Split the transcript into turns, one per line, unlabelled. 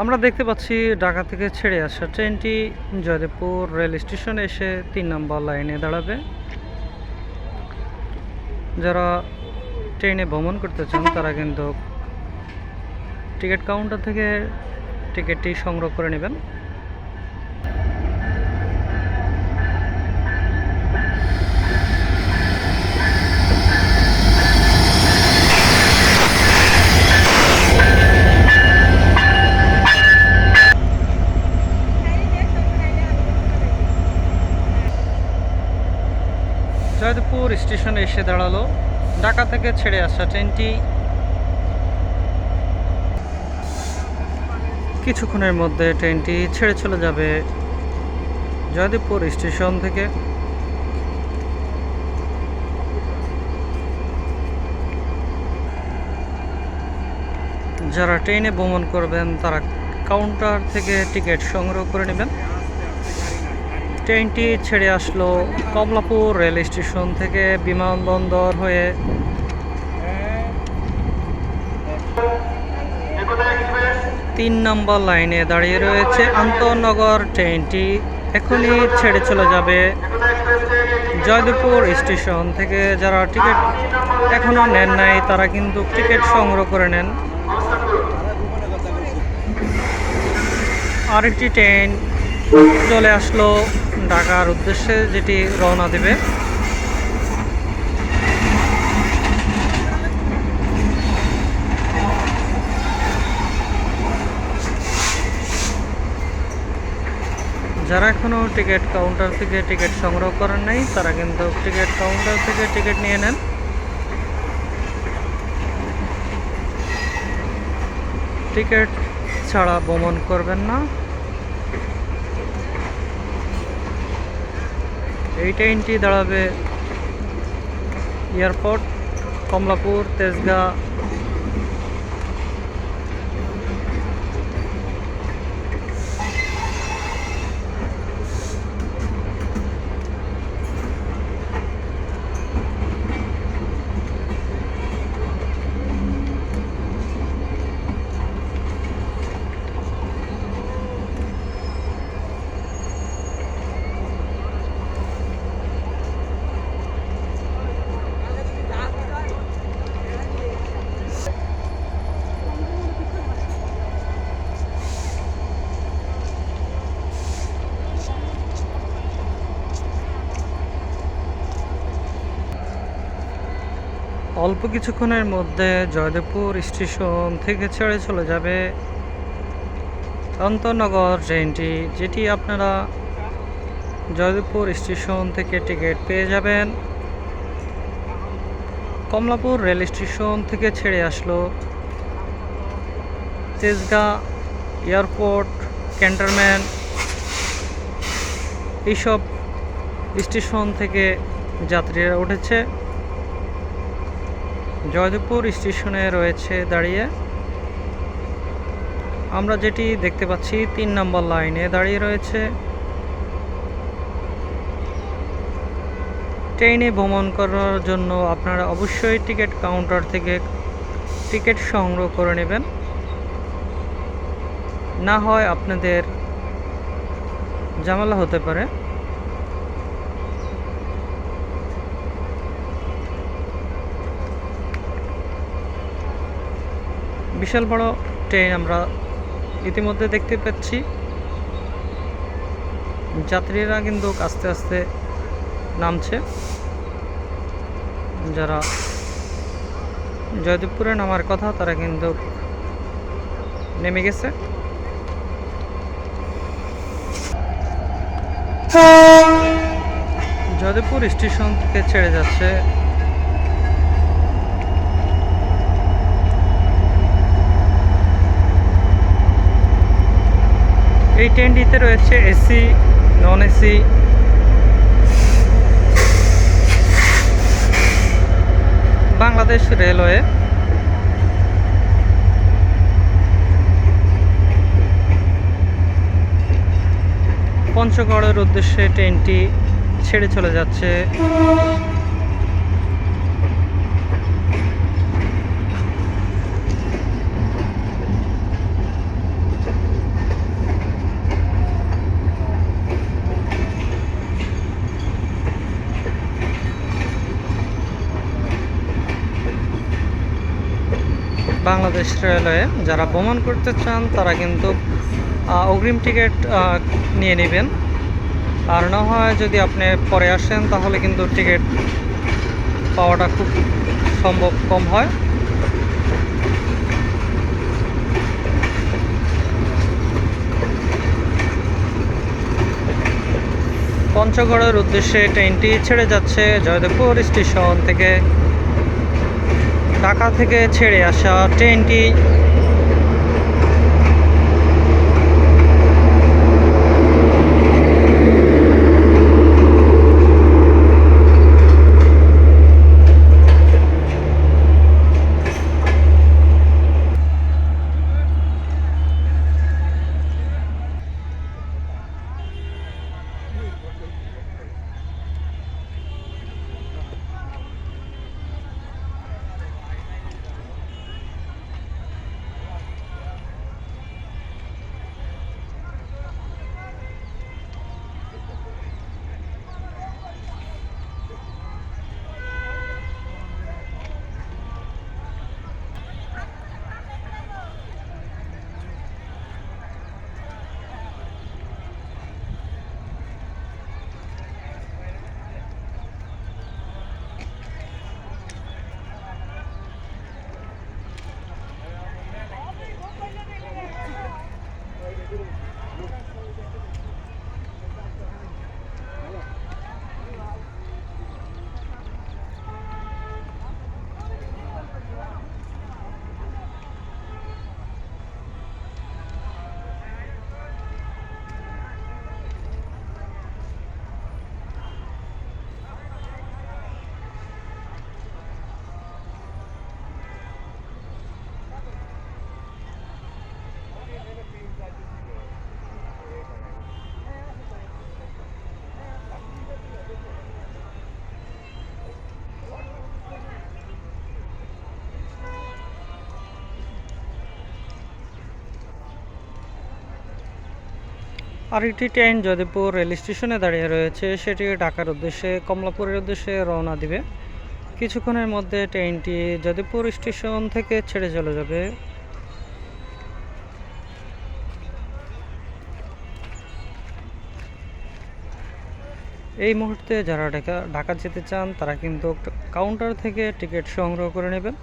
আমরা দেখতে পাচ্ছি ঢাকা থেকে ছেড়ে আসা ট্রেনটি জয়দেবপুর রেল স্টেশনে এসে তিন নম্বর লাইনে দাঁড়াবে। যারা ট্রেনে ভ্রমণ করতে চান, তারা কিন্তু টিকিট কাউন্টার থেকে টিকিটটি সংগ্রহ করে নেবেন জয়দেবপুর স্টেশনে এসে দাঁড়াল। ঢাকা থেকে ছেড়ে আসা ট্রেনটি। কিছুক্ষণের মধ্যে ট্রেনটি ছেড়ে চলে যাবে জয়দেবপুর স্টেশন থেকে। যারা ট্রেনে ভ্রমণ করবেন, তারা কাউন্টার থেকে টিকিট সংগ্রহ করে নেবেন। ট্রেনটি ছেড়ে আসলো কমলাপুর রেল স্টেশন থেকে বিমানবন্দর হয়ে। তিন নম্বর লাইনে দাঁড়িয়ে রয়েছে আন্তনগর ট্রেনটি। এখনই ছেড়ে চলে যাবে জয়দেবপুর স্টেশন থেকে। যারা টিকিট এখনও নেন নাই, তারা কিন্তু টিকিট সংগ্রহ করে নেন। আরেকটি ট্রেন চলে আসলো ঢাকার উদ্দেশ্যে যেটি রওনা দেবে। যারা এখনও টিকিট কাউন্টার থেকে টিকিট সংগ্রহ করেন নাই, তারা কিন্তু টিকিট কাউন্টার থেকে টিকিট নিয়ে নেন। টিকিট ছাড়া ভ্রমণ করবেন না। এই ট্রেনটি দাঁড়াবে এয়ারপোর্ট কমলাপুর তেজগাঁ অল্প কিছুক্ষণের মধ্যে জয়দেবপুর স্টেশন থেকে ছেড়ে চলে যাবে অন্তনগর ট্রেনটি, যেটি আপনারা জয়দেবপুর স্টেশন থেকে টিকিট পেয়ে যাবেন। কমলাপুর রেল স্টেশন থেকে ছেড়ে আসলো তেজগাঁ এয়ারপোর্ট, ক্যান্টনমেন্ট। এইসব স্টেশন থেকে যাত্রীরা উঠেছে। জয়দেবপুর স্টেশনে রয়েছে দাঁড়িয়ে। আমরা যেটি দেখতে পাচ্ছি, তিন নম্বর লাইনে দাঁড়িয়ে রয়েছে। ট্রেনে ভ্রমণ করার জন্য আপনারা অবশ্যই টিকিট কাউন্টার থেকে টিকিট সংগ্রহ করে নেবেন। না হয় আপনাদের ঝামেলা হতে পারে। বিশাল বড় ট্রেন আমরা ইতিমধ্যে দেখতে পাচ্ছি। যাত্রীরা কিন্তু আস্তে আস্তে নামছে। যারা জয়দেবপুরে নামার কথা, তারা কিন্তু নেমে গেছে। জয়দেবপুর স্টেশন থেকে ছেড়ে যাচ্ছে এই ট্রেনটিতে রয়েছে AC non AC. Bangladesh railway. পঞ্চগড়ের উদ্দেশ্যে ট্রেনটি ছেড়ে চলে যাচ্ছে। বাংলাদেশ রেলওয়ে যারা ভ্রমণ করতে চান, তারা কিন্তু অগ্রিম টিকিট নিয়ে নেবেন। আর না হয় যদি আপনি পরে আসেন, তাহলে কিন্তু টিকিট পাওয়াটা খুব সম্ভব কম হয়। পঞ্চগড়ের উদ্দেশ্যে ট্রেনটি ছেড়ে যাচ্ছে জয়দেবপুর স্টেশন থেকে। ঢাকা থেকে ছেড়ে আসা ট্রেনটি আরেকটি ট্রেন যদিপুর রেল স্টেশনে দাঁড়িয়ে রয়েছে, সেটি ঢাকার উদ্দেশ্যে কমলাপুরের উদ্দেশ্যে রওনা দিবে। কিছুক্ষণের মধ্যে ট্রেনটি যদিপুর স্টেশন থেকে ছেড়ে চলে যাবে। এই মুহূর্তে যারা ঢাকা ঢাকা যেতে চান, তারা কিন্তু কাউন্টার থেকে টিকিট সংগ্রহ করে নেবেন।